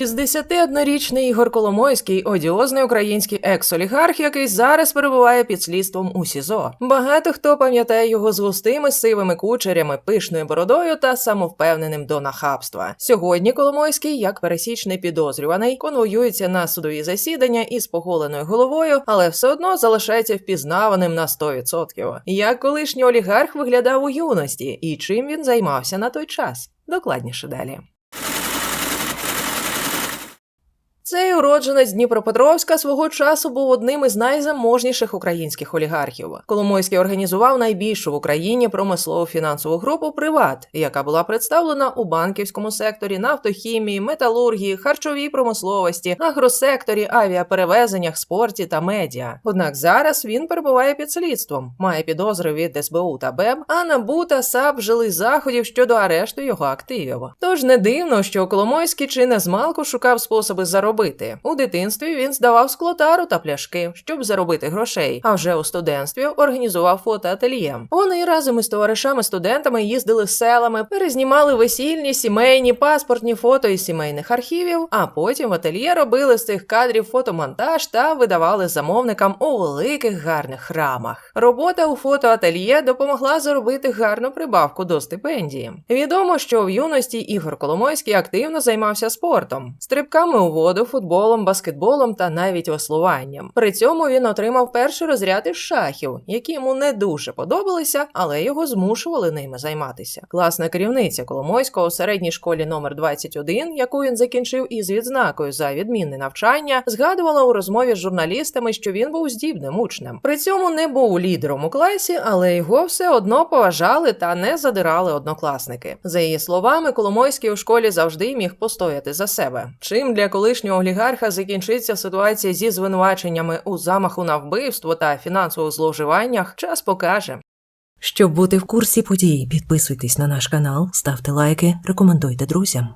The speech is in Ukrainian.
61-річний Ігор Коломойський одіозний український екс-олігарх, який зараз перебуває під слідством у СІЗО. Багато хто пам'ятає його з густими сивими кучерями, пишною бородою та самовпевненим до нахабства. Сьогодні Коломойський, як пересічний підозрюваний, конвоюється на судові засідання із поголеною головою, але все одно залишається впізнаваним на 100%. Як колишній олігарх виглядав у юності і чим він займався на той час? Докладніше далі. 所以 уродженець Дніпропетровська свого часу був одним із найзаможніших українських олігархів. Коломойський організував найбільшу в Україні промислову фінансову групу Приват, яка була представлена у банківському секторі, нафтохімії, металургії, харчовій промисловості, агросекторі, авіаперевезеннях, спорті та медіа. Однак зараз він перебуває під слідством, має підозри від СБУ та БЕБ, а НАБУ та САП вжили заходів щодо арешту його активів. Тож не дивно, що Коломойський чи не змалку шукав способи заробити. У дитинстві він здавав склотару та пляшки, щоб заробити грошей. А вже у студентстві організував фотоательє. Вони разом із товаришами-студентами їздили селами, перезнімали весільні, сімейні, паспортні фото із сімейних архівів, а потім в ательє робили з цих кадрів фотомонтаж та видавали замовникам у великих гарних храмах. Робота у фотоательє допомогла заробити гарну прибавку до стипендії. Відомо, що в юності Ігор Коломойський активно займався спортом, стрибками у воду, футболом, баскетболом та навіть веслуванням. При цьому він отримав перший розряд із шахів, які йому не дуже подобалися, але його змушували ними займатися. Класна керівниця Коломойського у середній школі номер 21, яку він закінчив із відзнакою за відмінне навчання, згадувала у розмові з журналістами, що він був здібним учнем. При цьому не був лідером у класі, але його все одно поважали та не задирали однокласники. За її словами, Коломойський у школі завжди міг постояти за себе. Чим для колишнього олігарха закінчиться ситуація зі звинуваченнями у замаху на вбивство та фінансових зловживаннях, час покаже. Щоб бути в курсі подій, підписуйтесь на наш канал, ставте лайки, рекомендуйте друзям.